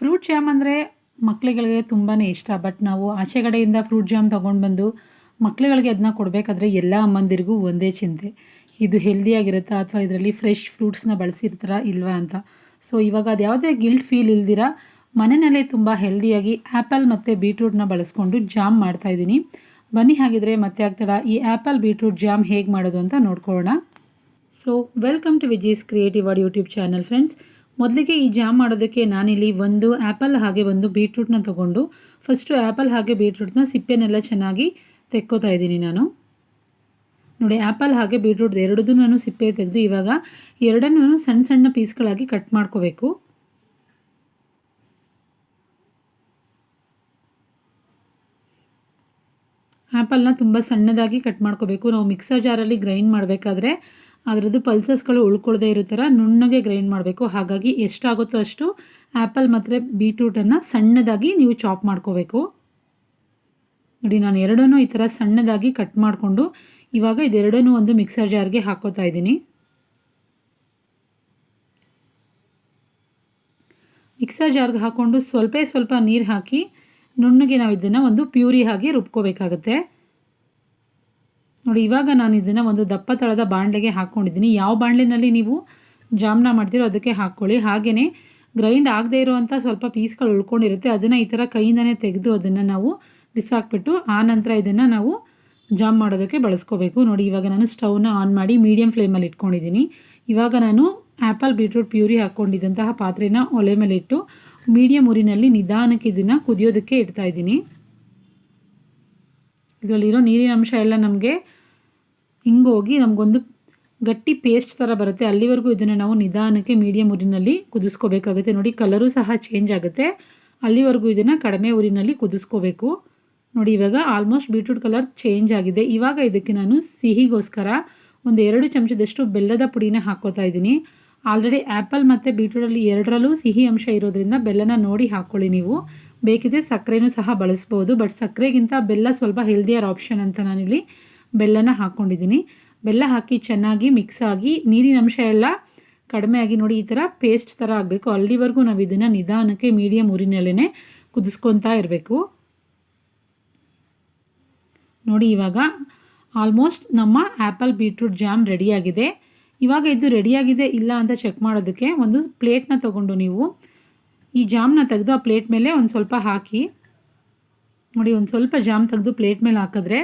Fruit jam ಅಂದರೆ ಮಕ್ಕಳುಗಳಿಗೆ ತುಂಬಾ ಇಷ್ಟ, ಬಟ್ ನಾವು ಆಚೆ ಕಡೆಯಿಂದ ಫ್ರೂಟ್ ಜಾಮ್ ತೊಗೊಂಡು ಬಂದು ಮಕ್ಕಳುಗಳಿಗೆ ಅದನ್ನ ಕೊಡಬೇಕಾದ್ರೆ ಎಲ್ಲ ಅಮ್ಮಂದಿರಿಗೂ ಒಂದೇ ಚಿಂತೆ. ಇದು ಹೆಲ್ದಿಯಾಗಿರುತ್ತಾ ಅಥವಾ ಇದರಲ್ಲಿ ಫ್ರೆಶ್ ಫ್ರೂಟ್ಸ್ನ ಬಳಸಿರ್ತಾರಾ ಇಲ್ವಾ ಅಂತ. ಸೊ ಇವಾಗ ಅದು ಯಾವುದೇ ಗಿಲ್ಟ್ ಫೀಲ್ ಇಲ್ದಿರ, ಮನೆಯಲ್ಲೇ ತುಂಬ ಹೆಲ್ದಿಯಾಗಿ ಆ್ಯಪಲ್ ಮತ್ತು ಬೀಟ್ರೂಟ್ನ ಬಳಸ್ಕೊಂಡು ಜಾಮ್ ಮಾಡ್ತಾಯಿದ್ದೀನಿ ಬನ್ನಿ ಹಾಗಿದ್ರೆ ಮತ್ತೆ ಆಗ್ತಡ ಈ ಆ್ಯಪಲ್ ಬೀಟ್ರೂಟ್ ಜಾಮ್ ಹೇಗೆ ಮಾಡೋದು ಅಂತ ನೋಡ್ಕೊಳ್ಳೋಣ. So welcome to Viji's creative world YouTube channel friends ಮೊದಲಿಗೆ ಈ ಜಾಮ್ ಮಾಡೋದಕ್ಕೆ ನಾನಿಲ್ಲಿ ಒಂದು ಆ್ಯಪಲ್ ಹಾಗೆ ಒಂದು ಬೀಟ್ರೂಟ್ನ ತೊಗೊಂಡು ಫಸ್ಟು ಆ್ಯಪಲ್ ಹಾಗೆ ಬೀಟ್ರೂಟ್ನ ಸಿಪ್ಪೆನೆಲ್ಲ ಚೆನ್ನಾಗಿ ತೆಕ್ಕೋತಾ ಇದ್ದೀನಿ ನಾನು. ನೋಡಿ ಆ್ಯಪಲ್ ಹಾಗೆ ಬೀಟ್ರೂಟ್ ಎರಡೂ ನಾನು ಸಿಪ್ಪೆ ತೆಗೆದು ಇವಾಗ ಎರಡನ್ನೂ ಸಣ್ಣ ಸಣ್ಣ ಪೀಸ್ಗಳಾಗಿ ಕಟ್ ಮಾಡ್ಕೋಬೇಕು. ಆ್ಯಪಲ್ನ ತುಂಬ ಸಣ್ಣದಾಗಿ ಕಟ್ ಮಾಡ್ಕೋಬೇಕು. ನಾವು ಮಿಕ್ಸರ್ ಜಾರಲ್ಲಿ ಗ್ರೈಂಡ್ ಮಾಡಬೇಕಾದ್ರೆ ಅದರದ್ದು ಪಲ್ಸಸ್ಗಳು ಉಳ್ಕೊಳ್ಳದೆ ಇರೋ ಥರ ನುಣ್ಣಗೆ ಗ್ರೈಂಡ್ ಮಾಡಬೇಕು. ಹಾಗಾಗಿ ಎಷ್ಟಾಗುತ್ತೋ ಅಷ್ಟು ಆ್ಯಪಲ್ ಮತ್ತು ಬೀಟ್ರೂಟನ್ನು ಸಣ್ಣದಾಗಿ ನೀವು ಚಾಪ್ ಮಾಡ್ಕೋಬೇಕು. ನೋಡಿ, ನಾನು ಎರಡನ್ನೂ ಈ ಥರ ಸಣ್ಣದಾಗಿ ಕಟ್ ಮಾಡಿಕೊಂಡು ಇವಾಗ ಇದೆರಡನ್ನೂ ಒಂದು ಮಿಕ್ಸರ್ ಜಾರ್ಗೆ ಹಾಕೋತಾ ಇದ್ದೀನಿ. ಮಿಕ್ಸರ್ ಜಾರ್ಗೆ ಹಾಕ್ಕೊಂಡು ಸ್ವಲ್ಪ ಸ್ವಲ್ಪ ನೀರು ಹಾಕಿ ನುಣ್ಣಗೆ ನಾವು ಇದನ್ನು ಒಂದು ಪ್ಯೂರಿ ಆಗಿ ರುಬ್ಕೋಬೇಕಾಗತ್ತೆ. ನೋಡಿ, ಇವಾಗ ನಾನು ಇದನ್ನು ಒಂದು ದಪ್ಪ ತಳದ ಬಾಣಲೆಗೆ ಹಾಕ್ಕೊಂಡಿದ್ದೀನಿ ಯಾವ ಬಾಣಲೆನಲ್ಲಿ ನೀವು ಜಾಮ್ನ ಮಾಡ್ತೀರೋ ಅದಕ್ಕೆ ಹಾಕ್ಕೊಳ್ಳಿ ಹಾಗೆಯೇ ಗ್ರೈಂಡ್ ಆಗದೇ ಇರುವಂಥ ಸ್ವಲ್ಪ ಪೀಸ್ಗಳು ಉಳ್ಕೊಂಡಿರುತ್ತೆ. ಅದನ್ನು ಈ ಥರ ಕೈಯಿಂದನೇ ತೆಗೆದು ಅದನ್ನು ನಾವು ಬಿಸಾಕ್ಬಿಟ್ಟು ಆ ನಂತರ ಇದನ್ನು ನಾವು ಜಾಮ್ ಮಾಡೋದಕ್ಕೆ ಬಳಸ್ಕೋಬೇಕು. ನೋಡಿ, ಇವಾಗ ನಾನು ಸ್ಟವ್ನ ಆನ್ ಮಾಡಿ ಮೀಡಿಯಮ್ ಫ್ಲೇಮಲ್ಲಿ ಇಟ್ಕೊಂಡಿದ್ದೀನಿ. ಇವಾಗ ನಾನು ಆ್ಯಪಲ್ ಬೀಟ್ರೂಟ್ ಪ್ಯೂರಿ ಹಾಕ್ಕೊಂಡಿದ್ದಂತಹ ಪಾತ್ರೆನ ಒಲೆ ಮೇಲೆ ಇಟ್ಟು ಮೀಡಿಯಮ್ ಊರಿನಲ್ಲಿ ನಿಧಾನಕ್ಕೆ ಇದನ್ನು ಕುದಿಯೋದಕ್ಕೆ ಇಡ್ತಾ ಇದ್ದೀನಿ. ಇದರಲ್ಲಿರೋ ನೀರಿನ ಅಂಶ ಎಲ್ಲ ನಮಗೆ ಹಿಂಗೋಗಿ ನಮಗೊಂದು ಗಟ್ಟಿ ಪೇಸ್ಟ್ ಥರ ಬರುತ್ತೆ. ಅಲ್ಲಿವರೆಗೂ ಇದನ್ನು ನಾವು ನಿಧಾನಕ್ಕೆ ಮೀಡಿಯಮ್ ಊರಿನಲ್ಲಿ ಕುದಿಸ್ಕೋಬೇಕಾಗುತ್ತೆ. ನೋಡಿ ಕಲರು ಸಹ ಚೇಂಜ್ ಆಗುತ್ತೆ. ಅಲ್ಲಿವರೆಗೂ ಇದನ್ನು ಕಡಿಮೆ ಊರಿನಲ್ಲಿ ಕುದಿಸ್ಕೋಬೇಕು. ನೋಡಿ, ಇವಾಗ ಆಲ್ಮೋಸ್ಟ್ ಬೀಟ್ರೂಟ್ ಕಲರ್ ಚೇಂಜ್ ಆಗಿದೆ. ಇವಾಗ ಇದಕ್ಕೆ ನಾನು ಸಿಹಿಗೋಸ್ಕರ ಒಂದು ಎರಡು ಚಮಚದಷ್ಟು ಬೆಲ್ಲದ ಪುಡಿನ ಹಾಕೋತಾ ಇದ್ದೀನಿ. ಆಲ್ರೆಡಿ ಆ್ಯಪಲ್ ಮತ್ತು ಬೀಟ್ರೂಟಲ್ಲಿ ಎರಡರಲ್ಲೂ ಸಿಹಿ ಅಂಶ ಇರೋದ್ರಿಂದ ಬೆಲ್ಲನ ನೋಡಿ ಹಾಕ್ಕೊಳ್ಳಿ ನೀವು. ಬೇಕಿದ್ರೆ ಸಕ್ಕರೆನೂ ಸಹ ಬಳಸ್ಬೋದು. ಬಟ್ ಸಕ್ಕರೆಗಿಂತ ಬೆಲ್ಲ ಸ್ವಲ್ಪ ಹೆಲ್ದಿಯರ್ ಆಪ್ಷನ್ ಅಂತ ನಾನಿಲ್ಲಿ ಬೆಲ್ಲನ ಹಾಕ್ಕೊಂಡಿದ್ದೀನಿ. ಬೆಲ್ಲ ಹಾಕಿ ಚೆನ್ನಾಗಿ ಮಿಕ್ಸ್ ಆಗಿ ನೀರಿನ ಅಂಶ ಎಲ್ಲ ಕಡಿಮೆ ಆಗಿ ನೋಡಿ ಈ ಥರ ಪೇಸ್ಟ್ ಥರ ಆಗಬೇಕು. ಅಲ್ಲಿವರೆಗೂ ನಾವು ಇದನ್ನು ನಿಧಾನಕ್ಕೆ ಮೀಡಿಯಮ್ ಊರಿನಲ್ಲೇ ಕುದಿಸ್ಕೊತಾ ಇರಬೇಕು. ನೋಡಿ ಇವಾಗ ಆಲ್ಮೋಸ್ಟ್ ನಮ್ಮ ಆ್ಯಪಲ್ ಬೀಟ್ರೂಟ್ ಜಾಮ್ ರೆಡಿಯಾಗಿದೆ ಇವಾಗ ಇದು ರೆಡಿಯಾಗಿದೆ ಇಲ್ಲ ಅಂತ ಚೆಕ್ ಮಾಡೋದಕ್ಕೆ ಒಂದು ಪ್ಲೇಟ್ನ ತೊಗೊಂಡು ನೀವು ಈ ಜಾಮ್ನ ತೆಗೆದು ಆ ಪ್ಲೇಟ್ ಮೇಲೆ ಒಂದು ಸ್ವಲ್ಪ ಹಾಕಿ ನೋಡಿ ಒಂದು ಸ್ವಲ್ಪ ಜಾಮ್ ತೆಗೆದು ಪ್ಲೇಟ್ ಮೇಲೆ ಹಾಕಿದ್ರೆ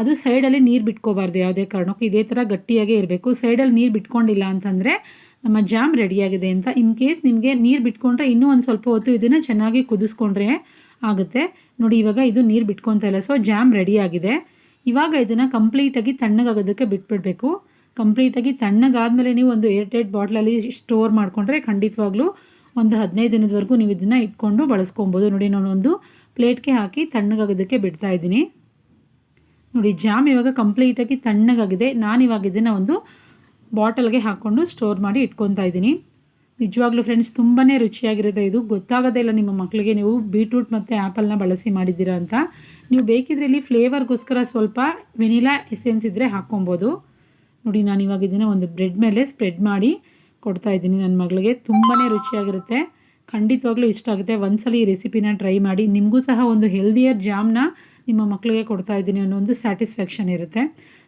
ಅದು ಸೈಡಲ್ಲಿ ನೀರು ಬಿಟ್ಕೋಬಾರ್ದು ಯಾವುದೇ ಕಾರಣಕ್ಕೂ. ಇದೇ ಥರ ಗಟ್ಟಿಯಾಗೇ ಇರಬೇಕು. ಸೈಡಲ್ಲಿ ನೀರು ಬಿಟ್ಕೊಂಡಿಲ್ಲ ಅಂತಂದರೆ ನಮ್ಮ ಜಾಮ್ ರೆಡಿಯಾಗಿದೆ ಅಂತ. ಇನ್ ಕೇಸ್ ನಿಮಗೆ ನೀರು ಬಿಟ್ಕೊಂಡ್ರೆ ಇನ್ನೂ ಒಂದು ಸ್ವಲ್ಪ ಹೊತ್ತು ಇದನ್ನು ಚೆನ್ನಾಗಿ ಕುದಿಸ್ಕೊಂಡ್ರೆ ಆಗುತ್ತೆ. ನೋಡಿ, ಇವಾಗ ಇದು ನೀರು ಬಿಟ್ಕೊತಾ ಇಲ್ಲ. ಸೊ ಜಾಮ್ ರೆಡಿಯಾಗಿದೆ ಇವಾಗ ಇದನ್ನು ಕಂಪ್ಲೀಟಾಗಿ ತಣ್ಣಗಾಗೋದಕ್ಕೆ ಬಿಟ್ಬಿಡಬೇಕು. ಕಂಪ್ಲೀಟಾಗಿ ತಣ್ಣಗಾದಮೇಲೆ ನೀವು ಒಂದು ಏರ್ಟೈಟ್ ಬಾಟ್ಲಲ್ಲಿ ಸ್ಟೋರ್ ಮಾಡಿಕೊಂಡ್ರೆ ಖಂಡಿತವಾಗ್ಲೂ ಒಂದು ಹದಿನೈದು ದಿನದವರೆಗೂ ನೀವು ಇದನ್ನು ಇಟ್ಕೊಂಡು ಬಳಸ್ಕೊಬೋದು. ನೋಡಿ, ನಾನು ಒಂದು ಪ್ಲೇಟ್ಗೆ ಹಾಕಿ ತಣ್ಣಗಾಗೋದಕ್ಕೆ ಬಿಡ್ತಾ ಇದ್ದೀನಿ. ನೋಡಿ, ಜಾಮ್ ಇವಾಗ ಕಂಪ್ಲೀಟಾಗಿ ತಣ್ಣಗಾಗಿದೆ. ನಾನು ಇವಾಗ ಇದನ್ನು ಒಂದು ಬಾಟಲ್ಗೆ ಹಾಕ್ಕೊಂಡು ಸ್ಟೋರ್ ಮಾಡಿ ಇಟ್ಕೊತಾ ಇದ್ದೀನಿ. ನಿಜವಾಗ್ಲೂ ಫ್ರೆಂಡ್ಸ್ ತುಂಬಾ ರುಚಿಯಾಗಿರುತ್ತೆ ಇದು. ಗೊತ್ತಾಗೋದೇ ಇಲ್ಲ ನಿಮ್ಮ ಮಕ್ಕಳಿಗೆ ನೀವು ಬೀಟ್ರೂಟ್ ಮತ್ತು ಆ್ಯಪಲ್ನ ಬಳಸಿ ಮಾಡಿದ್ದೀರಾ ಅಂತ. ನೀವು ಬೇಕಿದ್ರೆ ಇಲ್ಲಿ ಫ್ಲೇವರ್ಗೋಸ್ಕರ ಸ್ವಲ್ಪ ವೆನಿಲಾ ಎಸೆನ್ಸ್ ಇದ್ದರೆ ಹಾಕ್ಕೊಬೋದು. ನೋಡಿ, ನಾನು ಇವಾಗ ಇದನ್ನು ಒಂದು ಬ್ರೆಡ್ ಮೇಲೆ ಸ್ಪ್ರೆಡ್ ಮಾಡಿ ಕೊಡ್ತಾ ಇದ್ದೀನಿ ನನ್ನ ಮಗಳಿಗೆ. ತುಂಬಾ ರುಚಿಯಾಗಿರುತ್ತೆ. ಖಂಡಿತವಾಗ್ಲೂ ಇಷ್ಟ ಆಗುತ್ತೆ. ಒಂದ್ಸಲ ಈ ರೆಸಿಪಿನ ಟ್ರೈ ಮಾಡಿ. ನಿಮಗೂ ಸಹ ಒಂದು ಹೆಲ್ದಿಯರ್ ಜಾಮ್ನ ನಿಮ್ಮ ಮಕ್ಕಳಿಗೆ ಕೊಡ್ತಾ ಇದ್ದೀನಿ ಅನ್ನೋ ಒಂದು ಸ್ಯಾಟಿಸ್ಫ್ಯಾಕ್ಷನ್ ಇರುತ್ತೆ.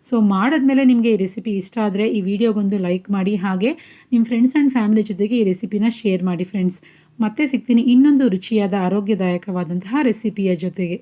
ಸೊ ಮಾಡಿದ್ಮೇಲೆ ನಿಮಗೆ ಈ ರೆಸಿಪಿ ಇಷ್ಟ ಆದರೆ ಈ ವಿಡಿಯೋಗೊಂದು ಲೈಕ್ ಮಾಡಿ, ಹಾಗೆ ನಿಮ್ಮ ಫ್ರೆಂಡ್ಸ್ ಆ್ಯಂಡ್ ಫ್ಯಾಮಿಲಿ ಜೊತೆಗೆ ಈ ರೆಸಿಪಿನ ಶೇರ್ ಮಾಡಿ ಫ್ರೆಂಡ್ಸ್ ಮತ್ತೆ ಸಿಗ್ತೀನಿ ಇನ್ನೊಂದು ರುಚಿಯಾದ, ಆರೋಗ್ಯದಾಯಕವಾದಂತಹ ರೆಸಿಪಿಯ ಜೊತೆಗೆ.